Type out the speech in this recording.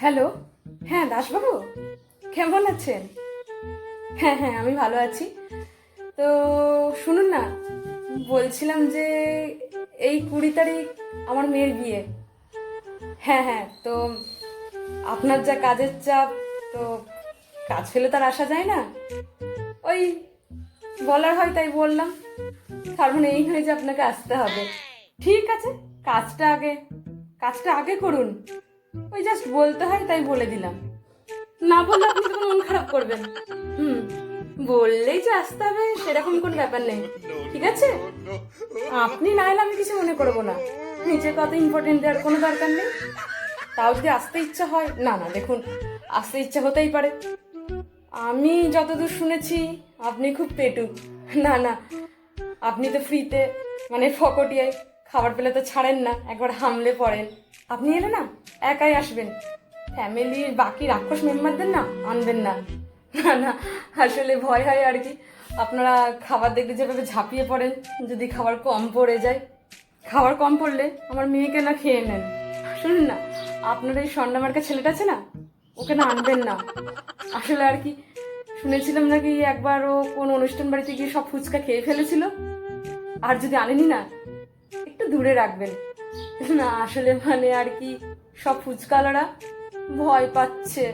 Hello? হ্যাঁ দাসবাবু? কেমন আছেন? হ্যাঁ হ্যাঁ আমি ভালো আছি। তো শুনুন না, বলছিলাম যে এই কুড়ি তারিখ আমার মেয়ের বিয়ে। হ্যাঁ হ্যাঁ তো আপনার যা কাজের চাপ, তো কাজ ফেলে তার আসা যায় না। ওই বলার হয় তাই বললাম মানে এই নয় যে আপনাকে আসতে হবে। ঠিক আছে, কাজটা আগে কাজটা আগে করুন। ওই জাস্ট বলতে হয়, তাই বলে দিলাম। না বললে আপনি তো মন খারাপ করবেন। হুম, বললেই যে আসতে হবে, সেরকম কোনো ব্যাপার নেই। ঠিক আছে? আপনি না এলে আমি কিছু মনে করব না। নিজের কত ইম্পর্টেন্ট দেওয়ার কোনো দরকার নেই। তাও যদি আসতে ইচ্ছা হয়, না না, দেখুন, আসতে ইচ্ছা হতেই পারে। আমি যতদূর শুনেছি, আপনি খুব পেটু। না না, আপনি তো ফ্রিতে মানে ফকটিয়ায়। খাবার পেলে তো ছাড়েন না, একবার হামলে পড়েন। আপনি এলে না, একাই আসবেন। ফ্যামিলির বাকি রাক্ষস মেম্বারদের না, আনবেন না। না না, আসলে ভয় হয় আর কি। আপনারা খাবার দেখলে যেভাবে ঝাঁপিয়ে পড়েন, যদি খাবার কম পড়ে যায়। খাবার কম পড়লে আমার মেয়েকে না খেয়ে নেন। শুনুন না, আপনার এই সন্ডামার্কা ছেলেটা আছে না? ওকে না আনবেন না। আসলে আর কি, শুনেছিলাম নাকি একবার ও কোন অনুষ্ঠান বাড়িতে গিয়ে সব ফুচকা খেয়ে ফেলেছিল? আর যদি আনেনি না দূরে রাখবেন। না আসলে মানে আর কি সব ফুচকালারা ভয় পাচ্ছে।